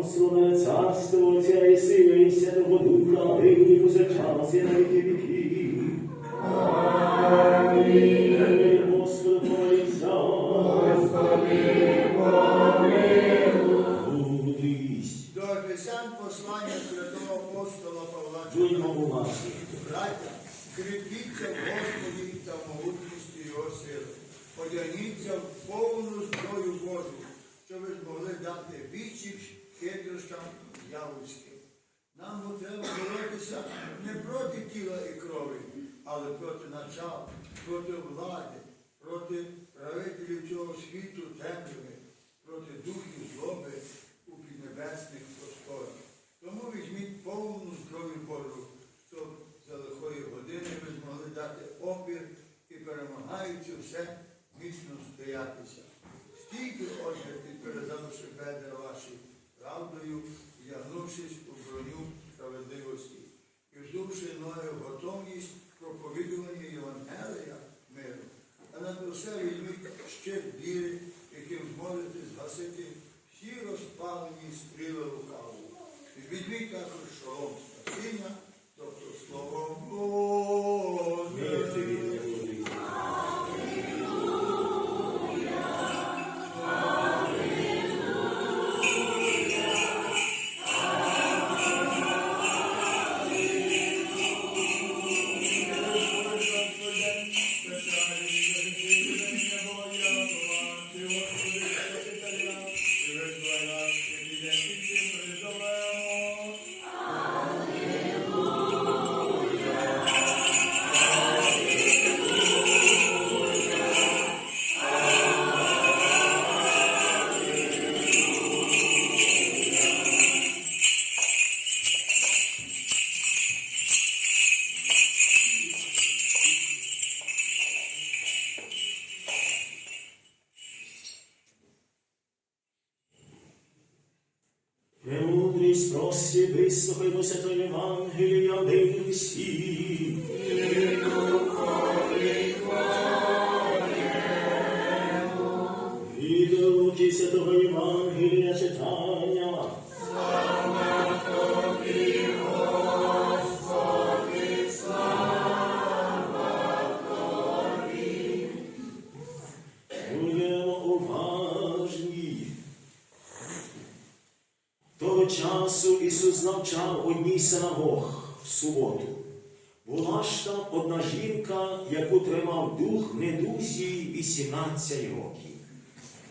Благословене царство Отця і Сина і Святого Духа, нині повсякчас і на віки віків. Амінь. Господи. Господи, помилуйся. До Ефесян послання святого апостола Павла. Браття, кріпіться в Господі та в могутності Його сили. Одягніться в повну зброю Божу, щоб ви змогли дати відсіч хитрощам дьявольським. Нам треба боротися не проти тіла і крові, але проти начал, проти влади, проти правителів цього світу темряви, проти духів злоби у піднебесних просторах. Тому візьміть повну зброю Божу, щоб за лихої години ви змогли дати опір і перемагаючи все міцно стоятися. Стійте, отже, підперезавши бедра ваші правдою, вдягнувшись у броню справедливості і взувши ноги в готовність проповідування Євангелія миру. А над усе візьміть ще віри, яким зможете згасити всі розпалені стріли рукаву. Візьміть також шолом спасіння, Від руки святого Євангелія читання. Будемо уважні. Того часу Ісус навчав одній синагог в суботу. Була ж там одна жінка, яку тримав дух недузі 18 років.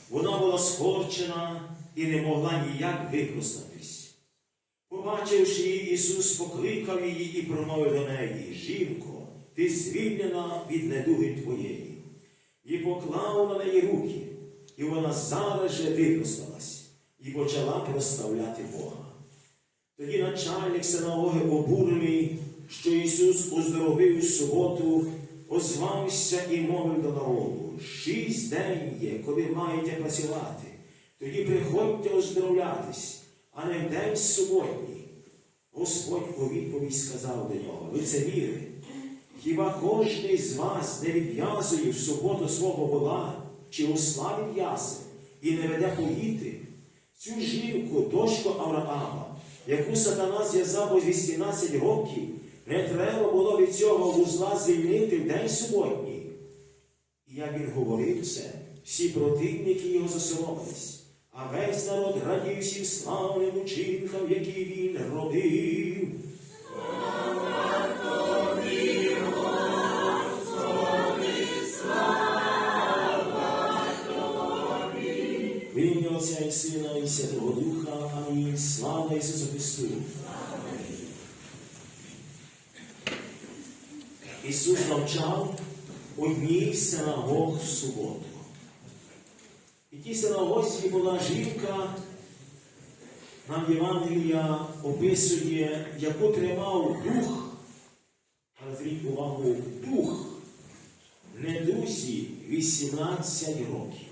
Вона була скорчена і не могла ніяк використатись. Побачивши її, Ісус покликав її і промовив до неї, Жінко, ти звільнена від недуги твоєї. І поклав на неї руки, і вона зараз же використалась і почала прославляти Бога. Тоді начальник синагоги обурений, що Ісус оздоровив суботу, озвався і мовив до народу, шість день є, коли маєте працювати. Тоді приходьте оздоровлятись, а не в день суботній. Господь у відповідь сказав до нього, лицеміри, хіба кожний з вас не відв'язує в суботу свого вола чи осла відв'язи і не веде поїти? Цю жінку, дочку Авраама, яку сатана зв'язав у 18 років, не треба було від цього вузла звільнити в день суботній. І як він говорив це, всі противники його засоромились, а весь народ радів всім славним учинкам, які він робив. Отця і Сина і Святого Духа. Амінь. Слава Ісусу Христу. Ісус навчав одній синагог в суботу. І тій синагозі була жінка, нам Євангелія описує, яку тримав дух, але зверніть увагу, дух недузі 18 років.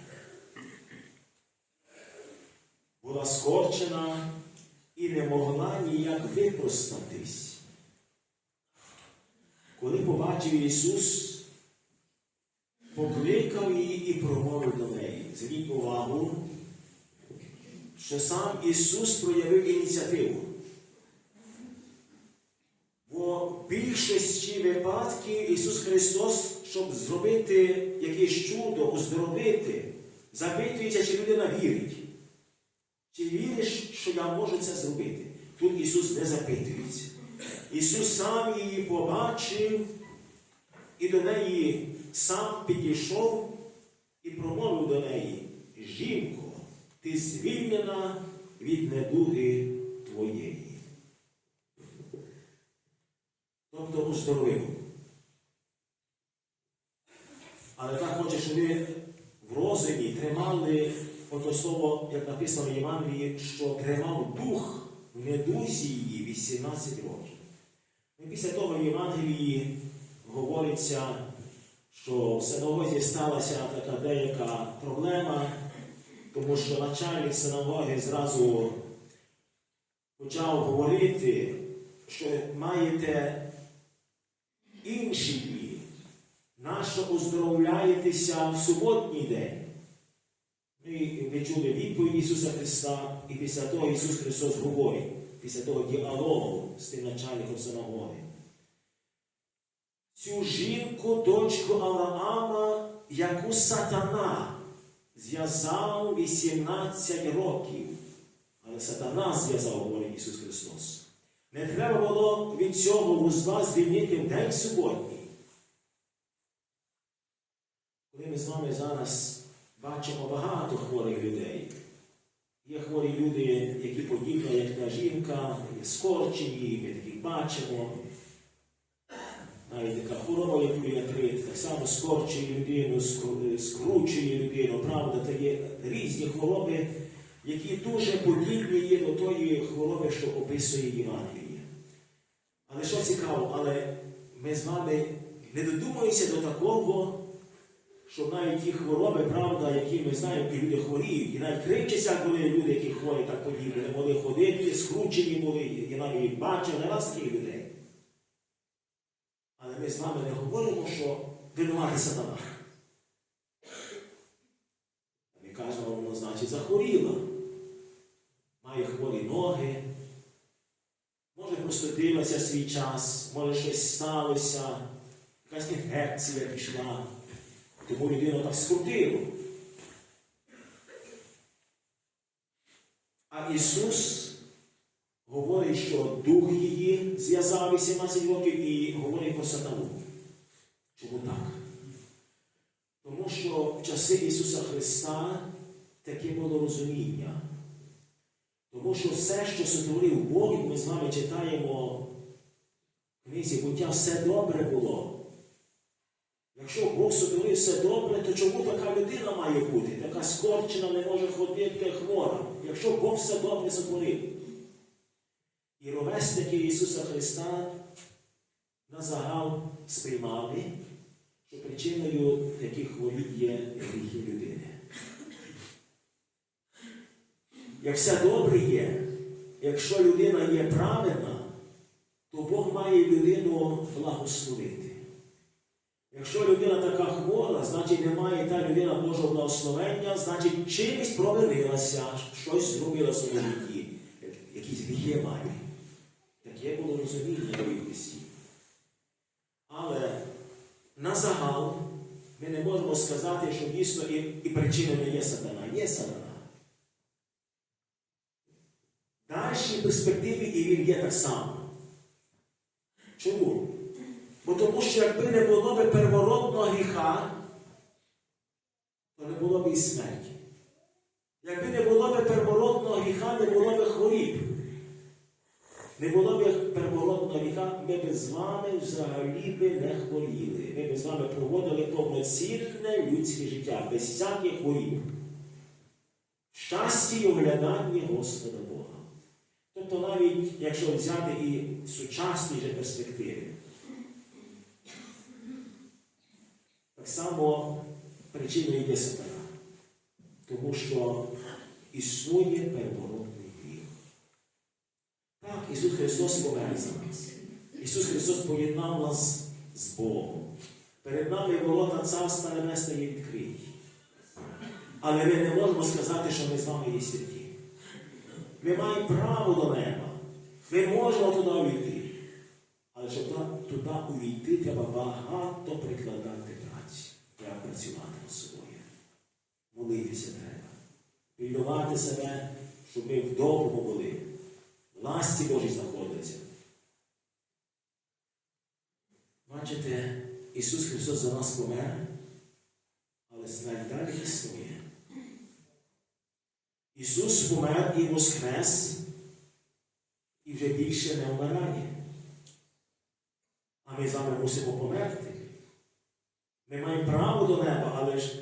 була скорчена і не могла ніяк випростатись. Коли побачив Ісус, покликав її і промовив до неї. Зверніть увагу, що сам Ісус проявив ініціативу. Бо в більшості випадків Ісус Христос, щоб зробити якесь чудо, оздоровити, запитується, чи людина вірить. Чи віриш, що я можу це зробити? Тут Ісус не запитується. Ісус сам її побачив і до неї сам підійшов і промовив до неї, жінко, ти звільнена від недуги твоєї. Тобто оздоровив. Але так хоче, щоб ви в розумі тримали ото слово, як написано в Євангелії, що тримав дух в недузі її 18 років. Після того в Євангелії говориться, що в синагозі сталася така деяка проблема, тому що начальник синагоги зразу почав говорити, що маєте інші дні, нащо оздоровляєтеся в суботній день. І чули відповідь Ісуса Христа, і після того Ісус Христос говорить, після того діалогу з тим начальником синагоги. Цю жінку, дочку Авраама, яку сатана зв'язав 18 років. Але сатана зв'язав, говорить Ісус Христос. Не треба було від цього вузла звільнити в день суботній. Коли ми з вами зараз бачимо багато хворих людей, є хворі люди, які подібні, як та жінка, скорчені, ми таких бачимо. Навіть така хвороба, як поліатрит, так само скорчує людину, скручує людину, правда, то є різні хвороби, які дуже подібні є до тої хвороби, що описує Євангеліє. Але що цікаво, але ми з вами не додумуємося до такого, що навіть ті хвороби, правда, які ми знаємо, які люди хворіють, і навіть кричаться, коли люди, які хворі так подібні, не могли ходити, скручені були, і навіть бачив не раз таких людей. Але ми з вами не говоримо, що винувати сатана. Ми кажемо, воно значить захворіла. Має хворі ноги. Може простудилася свій час, може щось сталося, якась інфекція пішла. Тому людину так скрутило. А Ісус говорить, що дух її зв'язав 18 років і говорить про сатану. Чому так? Тому що в часи Ісуса Христа таке було розуміння. Тому що все, що сотворив Бог, ми з вами читаємо в книзі буття, все добре було. Якщо Бог сотворив все добре, то чому така людина має бути? Така скорчена, не може ходити, хвора. Якщо Бог все добре сотворив. І ровесники Ісуса Христа на загал сприймали, що причиною таких хворіб є гріхи людини. Як все добре є, якщо людина є праведна, то Бог має людину благословити. Якщо людина така хвора, значить немає та людина Божого благословення, значить чимось провинилася, щось зробила в своєму житті, якісь гріхи має. Таке було розуміння в Христі. Але на загал ми не можемо сказати, що дійсно і, і причиною не є сатана. Є сатана. Дальшій перспективі і він є так само. Чому? Бо тому що якби не було б первородного гріха, то не було б і смерті. Якби не було б первородного гріха, не було б хворіб. Не було б первородного гріха, ми б з вами взагалі би не хворіли. Ми б з вами проводили повноцінне людське життя, без всяких хворіб. Щасті і огляданні Господа Бога. Тобто навіть якщо взяти і сучасні перспективи, так само причиною є сатана. Тому що існує первородний гріх. Так, Ісус Христос помер за нас. Ісус Христос поєднав нас з Богом. Перед нами ворота Царства Небесної відкриті. Але ми не можемо сказати, що ми з вами є святі. Ми маємо право до неба. Ми можемо туди увійти. Але щоб туди- увійти, треба багато прикладати працювати над собою. Молитися треба. Пильнувати себе, щоб ми в доброму були. В ласті Божій знаходилися. Бачите, Ісус Христос за нас помер, але смерть далі існує. Ісус помер і воскрес, і вже більше не вмирає. А ми з вами мусимо померти. Ми маємо право до неба, але ж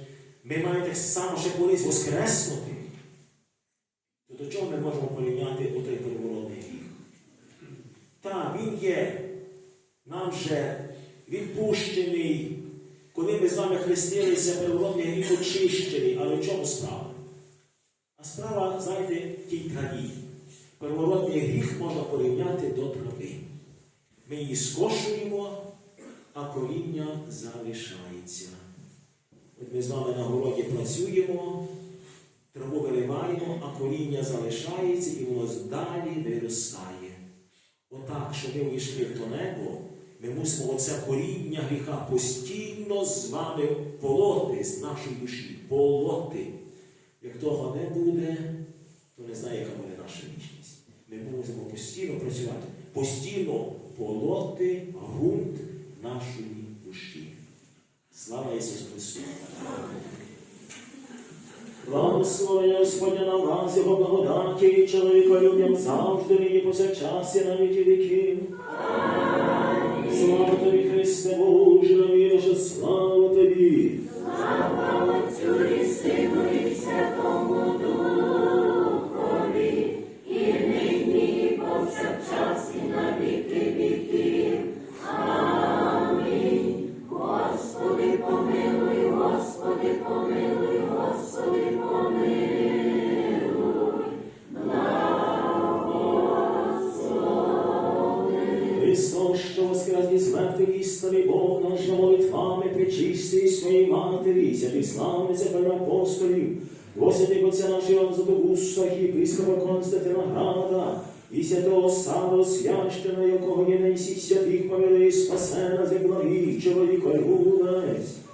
ми маємо так само ще колись воскреснути. То до чого ми можемо порівняти отой переворотний гріх? Так, він є нам вже відпущений. Коли ми з вами хрестилися, переворотний гріх очищений. Але в чому справа? А справа, знаєте, в тій траві. Переворотний гріх можна порівняти до трави. Ми її скошуємо, а коріння залишається. От ми з вами на городі працюємо, траву виливаємо, а коріння залишається і воно далі виростає. Отак, щоб ми увійшли в то небо, ми мусимо оце коріння гріха постійно з вами полоти з нашої душі. Полоти. Як того не буде, то не знає, яка буде наша вічність. Ми мусимо постійно працювати, постійно полоти ґрунт нашої душі. Слава Ісусу Христу! Благослови Господня на вас, Його благодаті, і чоловіка людям завжди нині повсякчас і на віки віків. Слава тобі, Христе Боже, навіщо слава тобі! Що воскрес із мертвих істини, Бог наш молитвами причисти своїй матері, святих славниця апостолів, Святих Отця нашого Златоуста, єпископа Константина Града, і святого Саву священа, якого є на всіх святих помили, спасе нас, як благих чоловіка Людець.